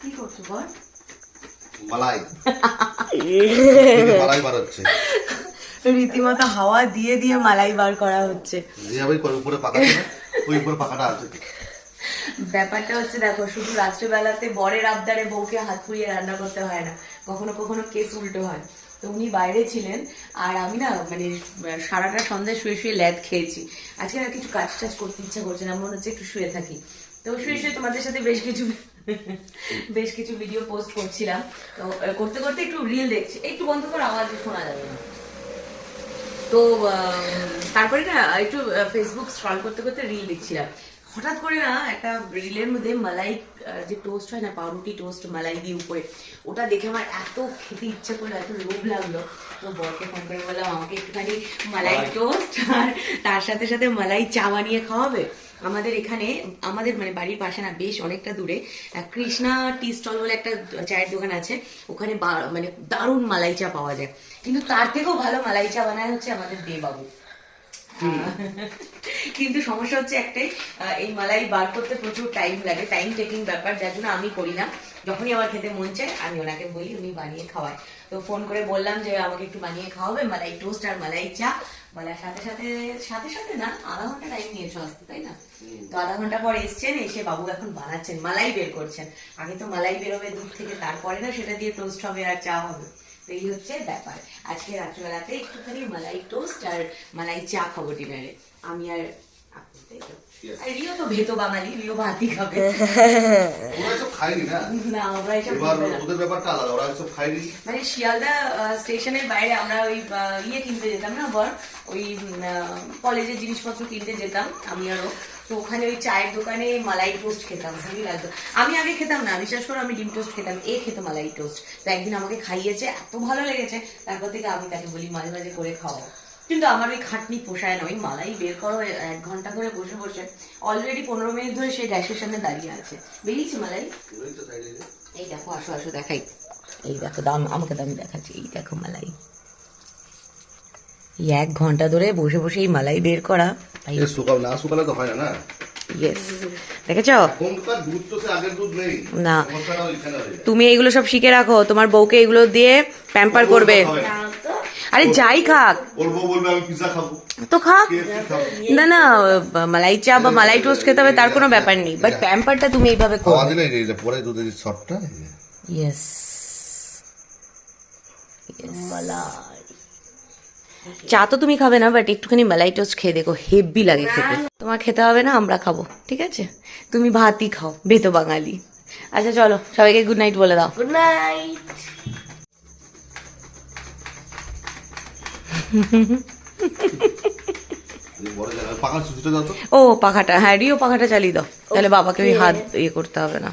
কি করছ বল? মালাই। মালাই বার হচ্ছে। রীতিমতো হাওয়া দিয়ে দিয়ে মালাই বার করা হচ্ছে। যেভাবে উপরে পাকা ওই উপরে পাকাটা আছে। ব্যাপারটা হচ্ছে দেখো শুধু রাত্রেবেলাতে বরের আবদারে বউকে হাত পুড়িয়ে রান্না করতে হয় না। কখনো কখনো কেস উল্টো হয়। তো উনি বাইরে ছিলেন আর আমি না মানে সারাটা সন্ধ্যায় শুয়ে শুয়ে ল্যাদ খেয়েছি। আজকে আর কিছু কাজ টাজ করতে ইচ্ছা করছে না মনে হচ্ছে একটু শুয়ে থাকি। তো শুয়ে শুয়ে তোমাদের সাথে বেশ কিছু বেশ কিছু ভিডিও পোস্ট করছিলাম। তো করতে করতে একটু রিল দেখছি। একটু বন্ধ করে আওয়াজ শোনা যাবে না। তো তারপরে না একটু ফেসবুক স্ক্রল করতে করতে রিল দেখছিলাম। হঠাৎ করে না একটা রিলের মধ্যে মালাই যে টোস্ট হয় না পাউরুটি টোস্ট মালাই দিয়ে উপরে ওটা দেখে আমার এত খেতে ইচ্ছে করল এত লোভ লাগল। তো বরকে ফোন করে বললাম আমাকে একটুখানি মালাই টোস্ট আর তার সাথে সাথে মালাই চা বানিয়ে খাওয়াবে? আমাদের এখানে, আমাদের মানে বাড়ির পাশে না বেশ অনেকটা দূরে কৃষ্ণা টি স্টল বলে একটা চায়ের দোকান আছে। ওখানে মানে দারুণ মালাই চা পাওয়া যায়। কিন্তু তার থেকেও ভালো মালাই চা বানায় হচ্ছে আমাদের দেবাবু। কিন্তু সমস্যা হচ্ছে একটাই এই মালাই বার করতে প্রচুর টাইম লাগে টাইম টেকিং ব্যাপার যার জন্য আমি করি না। যখনই আমার খেতে মন চায় আমি ওনাকে বলি উনি বানিয়ে খাওয়ায়। তো ফোন করে বললাম যে আমাকে একটু বানিয়ে খাওয়াবে মালাই টোস্ট আর মালাই চা। বলার সাথে সাথে সাথে সাথে না আধা ঘণ্টা টাইম নিয়েছো আসতে তাই না? তো আধা ঘণ্টা পর এসছেন এসে বাবু এখন বানাচ্ছেন মালাই বের করছেন। আগে তো মালাই বেরোবে দুধ থেকে তারপরে না সেটা দিয়ে টোস্ট হবে আর চা হবে। এই হচ্ছে ব্যাপার। আজকে রাত্রিবেলাতে একটুখানি মালাই টোস্ট আর মালাই চা খাব ডিনারে আমি আর আপনি, তাই তো? আর রিও তো ভেতো বাঙালি রিও ভাতই খাবে। ওরা সব খায়নি না? না এসব এবার খাবে না। ওদের ব্যাপারটা আলাদা ওরা সব খায়নি? মানে শিয়ালদা স্টেশনের বাইরে আমরা ওই ইয়ে কিনতে যেতাম না বর ওই কলেজের জিনিসপত্র কিনতে যেতাম আমি আরও তো ওখানে ওই চায়ের দোকানে মালাই টোস্ট খেতাম ভালোই লাগতো। আমি আগে খেতাম না বিশ্বাস করো আমি ডিম টোস্ট খেতাম এ খেত মালাই টোস্ট তো একদিন আমাকে খাইয়েছে এত ভালো লেগেছে তারপর থেকে আমি তাকে বলি মাঝে মাঝে করে খাওয়াও কিন্তু আমার ওই খাটনি পোষায় না ওই মালাই বের করো এক ঘণ্টা ধরে বসে বসে। অলরেডি পনেরো মিনিট ধরে সেই গ্যাসের সামনে দাঁড়িয়ে আছে। বেরিয়েছে মালাই। এই দেখো আসো আসো দেখাই। এই দেখো দাম আমাকে দাম দেখাচ্ছি। এই দেখো মালাই। এই এক ঘণ্টা ধরে বসে বসে এই মালাই বের করা। শুকাও না শুকালে তো হয় না না? ইয়েস দেখেছ? এখনকার দুধ তো সে আগের দুধ নেই। না। সমস্যাটা ওইখানে হয়ে যায়। তুমি এইগুলো সব শিখে রাখো তোমার বউকে এগুলো দিয়ে প্যাম্পার করবে। আরে যাই খাক। ওর বউ বলবে আমি পিজা খাব। তো খাক। না না মালাই চা বা মালাই টোস্ট খেতে হবে তার কোনো ব্যাপার নেই। বাট প্যাম্পারটা তুমি এইভাবে পরে দুধের যে। শটটা ইয়েস মালাই। চা তো তুমি খাবে না বাট একটুখানি মালাই টোস্ট খেয়ে দেখো হেভি লাগে খেতে। তোমার খেতে হবে না আমরা খাব ঠিক আছে? তুমি ভাতই খাও বেতো বাঙালি। আচ্ছা চলো সবাইকে গুড নাইট বলে দাও। গুড নাইট ও পাখাটা হ্যাঁ রিও পাখাটা চালিয়ে দাও। তাহলে বাবাকে ওই হাত ইয়ে করতে হবে না।